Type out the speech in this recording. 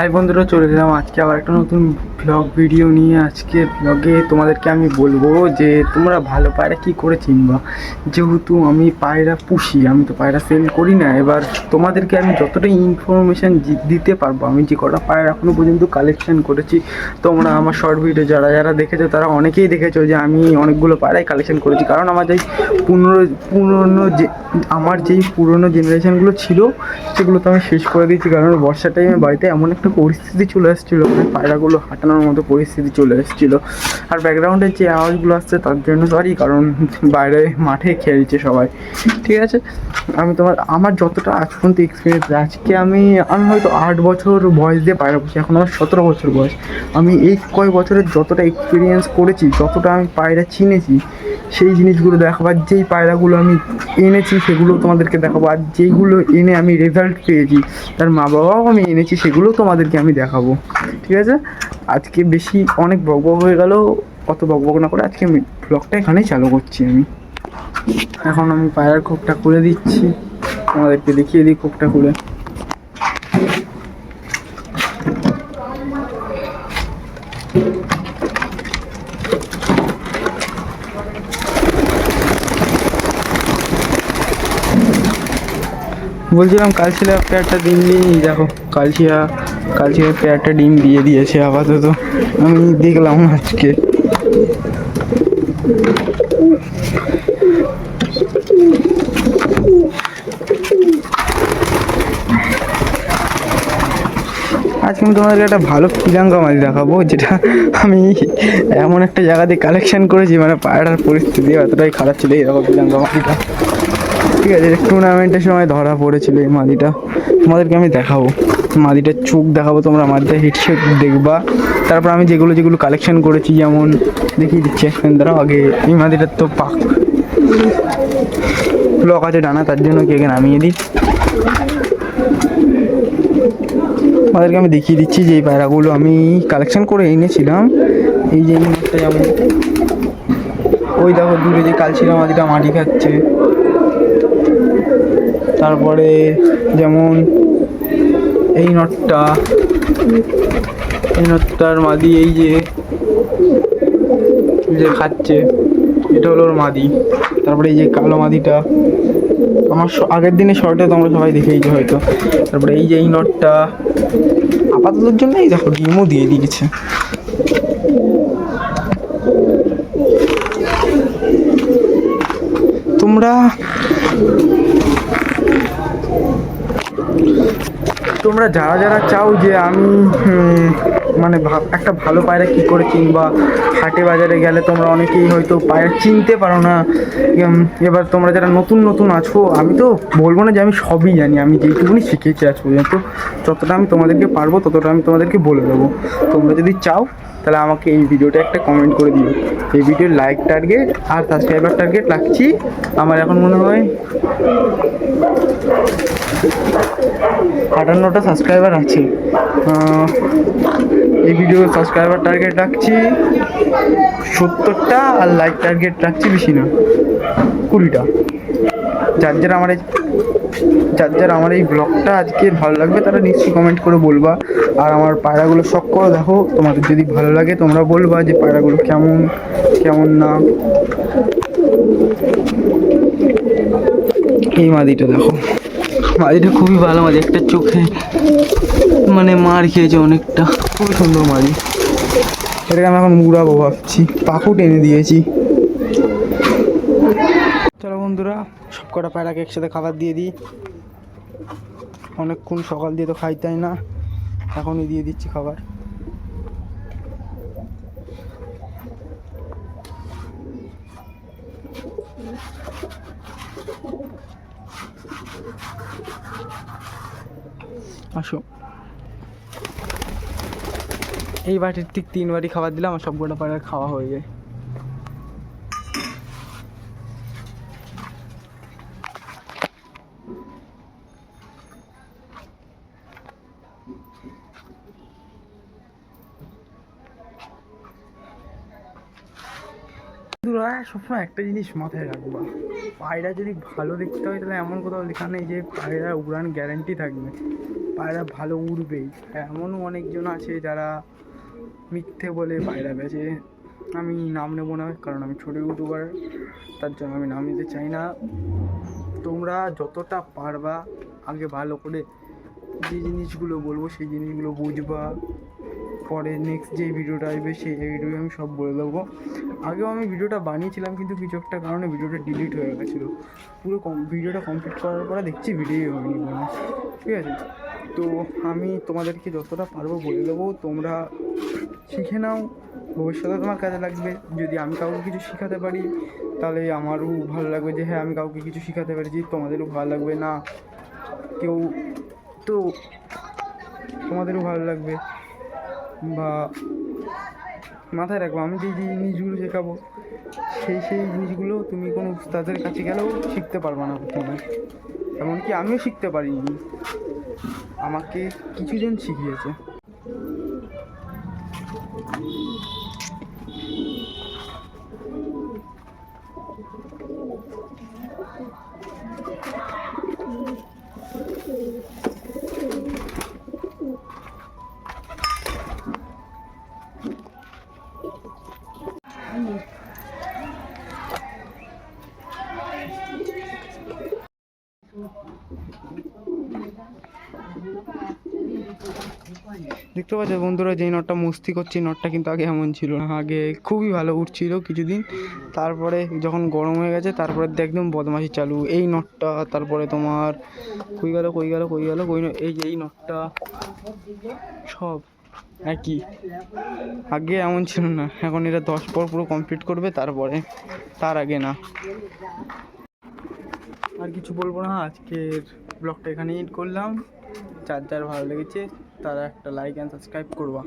High বন্ধুরা, চলে এলাম আজকে আবার একটা নতুন ব্লগ ভিডিও নিয়ে। আজকে ব্লগে তোমাদেরকে আমি বলব যে, তোমরা ভালো পায়রা কি করে চিনবা? যেহেতু আমি পায়রা পুষি, আমি তো পায়রা সেল করি না। এবার তোমাদেরকে আমি যতটা ইনফরমেশান দিতে পারব, আমি যে কটা পায়রা এখনও পর্যন্ত কালেকশান করেছি, তোমরা আমার শর্ট ভিডিও যারা যারা দেখেছ, তারা অনেকেই দেখেছ যে, আমি অনেকগুলো পায়রাই কালেকশান করেছি। কারণ আমার যেই পুরনো পুরনো যে, আমার যেই পুরনো জেনারেশানগুলো ছিল, সেগুলো তো আমি শেষ করে দিয়েছি। কারণ বর্ষা টাইমে বাড়িতে এমন একটা পরিস্থিতি চলে এসেছিল মানে পায়রাগুলো হাঁটানোর মতো পরিস্থিতি চলে এসেছিল। আর ব্যাকগ্রাউন্ডের যে আওয়াজগুলো আসছে তার জন্য সরি কারণ বাইরে মাঠে খেলছে সবাই। ঠিক আছে? আমি তোমার, আমার যতটা আজ পর্যন্ত এক্সপিরিয়েন্স আজকে আমি আমি হয়তো আট বছর বয়স দিয়ে পায়রা পুষি, এখন আমার সতেরো বছর বয়স। আমি এই কয় বছরের যতটা এক্সপিরিয়েন্স করেছি, যতটা আমি পায়রা চিনেছি, সেই জিনিসগুলো দেখাবো। আর যেই পায়রাগুলো আমি এনেছি, সেগুলো তোমাদেরকে দেখাবো। আর যেইগুলো এনে আমি রেজাল্ট পেয়েছি, তার মা বাবাও আমি এনেছি, সেগুলো তোমাদেরকে আমি দেখাবো, ঠিক আছে? আজকে বেশি অনেক বক বক হয়ে গেল, অত বক বক না করে আজকে আমি ব্লগটা এখানেই চালু করছি আমি। এখন আমি পায়রার খোপটা খুলে দিচ্ছি, তোমাদেরকে দেখিয়ে দিই খোপটা খুলে। বলছিলাম কালচিরা একটা দিন নিই, দেখো কালচিরা কালচিরা একটা ডিম দিয়ে দিয়েছে আপাতত। আমি দেখলাম আজকে। আজকে আমি তোমাদেরকে একটা ভালো পিলাঙ্গা মাছ দেখাবো, যেটা আমি এমন একটা জায়গাতে কালেকশন করেছি মানে পায়রার পরিস্থিতি এতটাই খারাপ ছিল এরকম পিলাঙ্গা মাটিটা। ঠিক আছে টুর্নামেন্টের সময় ধরা পড়েছিল এই মাদিটা তোমাদেরকে আমি দেখাবো। মাদিটার চোখ দেখাবো তোমরা মাদিটা হিটশেপ দেখবা। তারপর আমি যেগুলো যেগুলো কালেকশন করেছি, যেমন দেখিয়ে দিচ্ছি একখান দ্বারা আগে, এই মাদিটার তো পাক। লক আছে ডানা, তার জন্য কেকে নামিয়ে দিই। আমাদেরকে আমি দেখিয়ে দিচ্ছি যে এই পায়রাগুলো আমি কালেকশন করে এনেছিলাম। এই যে এই যেমন। ওই দেখো, দূরে যে কালচিরা মাদিটা মাটি খাচ্ছে। তারপরে যেমন এই নটটা, এই নটটার মাদি এই যে যে খাচ্ছে, এটা হলো ওর মাদি। তারপরে এই যে কালো মাদিটা, আমার আগের দিনে শর্টে তোমরা সবাই দেখেইছো হয়তো। তারপরে এই যে এই নটটা, আপাততর জন্য এই দেখো ডিমও দিয়ে দিয়েছে। তোমরা তোমরা যারা যারা চাও যে আমি মানে একটা ভালো পায়রা কী করে চিনবা হাটে বাজারে গেলে তোমরা অনেকেই হয়তো পায়রা চিনতে পারো না। এবার তোমরা যারা নতুন নতুন আছো, আমি তো বলব না যে আমি সবই জানি, আমি যেইটুকুনি শিখেছি আজ পর্যন্ত, যতটা আমি তোমাদেরকে পারব, ততটা আমি তোমাদেরকে বলে দেবো। তোমরা যদি চাও তাহলে আমাকে এই ভিডিওটা একটা কমেন্ট করে দিও। এই ভিডিওর লাইক টার্গেট আর সাবস্ক্রাইবার টার্গেট রাখছি। আমার এখন মনে হয় আটান্নটা সাবস্ক্রাইবার আছে। এই ভিডিও সাবস্ক্রাইবার টার্গেট রাখছি। সত্তরটা আর লাইক টার্গেট রাখছি বেশি না। কুড়িটা। যার যার আমার যার যার আমার এই ব্লগটা আজকে ভালো লাগবে তারা নিশ্চয়ই কমেন্ট করে বলবা। আর আমার পায়রাগুলো শখ করে, দেখো, তোমাদের যদি ভালো লাগে তোমরা বলবা যে পায়রাগুলো কেমন কেমন না। এই মাদিটা দেখো। মাদিটা খুবই ভালো মাদি, একটা চোখে মানে মার খেয়েছে অনেকটা। খুবই সুন্দর মাদি। এটাকে আমি এখন মুড়াবো ভাবছি, পাখু টেনে দিয়েছি। বন্ধুরা সব কটা পায়রাকে একসাথে খাবার দিয়ে দিই। অনেকক্ষণ সকাল দিয়ে তো খাইতাই না, এখনই দিয়ে দিচ্ছি খাবার। আসো। এই বাটির ঠিক তিন বাটি খাবার দিলে আমার সবকটা পায়রার খাওয়া হয়ে যায়। বন্ধুরা সবসময় একটা জিনিস মাথায় রাখবা। পায়রা যদি ভালো দেখতে হয়, তাহলে এমন কোথাও লেখা নেই যে পায়রা উড়ান গ্যারান্টি থাকবে। পায়রা ভালো উড়বেই। এমনও অনেকজন আছে যারা মিথ্যে বলে পায়রা বেচে। আমি নাম নেব না, কারণ আমি ছোটো ইউটিউবার, তার জন্য আমি নাম নিতে চাই না। তোমরা যতটা পারবা আগে ভালো করে যে জিনিসগুলো বলব, সেই জিনিসগুলো বুঝবা। পরে নেক্সট যে ভিডিওটা আসবে সেই ভিডিও আমি সব বলে দেবো। আগেও আমি ভিডিওটা বানিয়েছিলাম কিন্তু কিছু একটা কারণে ভিডিওটা ডিলিট হয়ে গেছিল। পুরো কম ভিডিওটা কমপ্লিট করার পরে দেখছি ভিডিও হয়নি ঠিক আছে? তো আমি তোমাদেরকে যতটা পারব বলে দেবো, তোমরা শিখে নাও। ভবিষ্যতে তোমার কাজে লাগবে। যদি আমি কাউকে কিছু শেখাতে পারি, তাহলে আমারও ভালো লাগবে যে হ্যাঁ আমি কাউকে কিছু শেখাতে পেরেছি, তোমাদেরও ভালো লাগবে না। কেউ, তো তোমাদেরও ভালো লাগবে। বা মাথায় রাখব, আমি যে জিনিসগুলো শেখাবো, সেই সেই জিনিসগুলো তুমি কোনো উস্তাদের কাছে গেলেও শিখতে পারবে না প্রথমে। এমনকি আমিও শিখতে পারিনি। আমাকে কিছুজন শিখিয়েছে। দেখতে পাচ্ছ বন্ধুরা, যেই নটটা মস্তি করছে নটটা কিন্তু আগে এমন ছিল না। আগে খুবই ভালো উঠছিল কিছুদিন। তারপরে যখন গরম হয়ে গেছে, তারপরে একদম বদমাশি চালু। এই নটটা, তারপরে তোমার, কই গেল কই গেল কই গেল, কই এই এই নটটা, সব একই। আগে এমন ছিল না, এখন এটা দশ পর পুরো কমপ্লিট করবে, তারপরে তার আগে না। আর কিছু বলব না, আজকের ব্লগটা এখানে এড করলাম। যার ভালো লেগেছে তারা একটা লাইক অ্যান্ড সাবস্ক্রাইব করবা।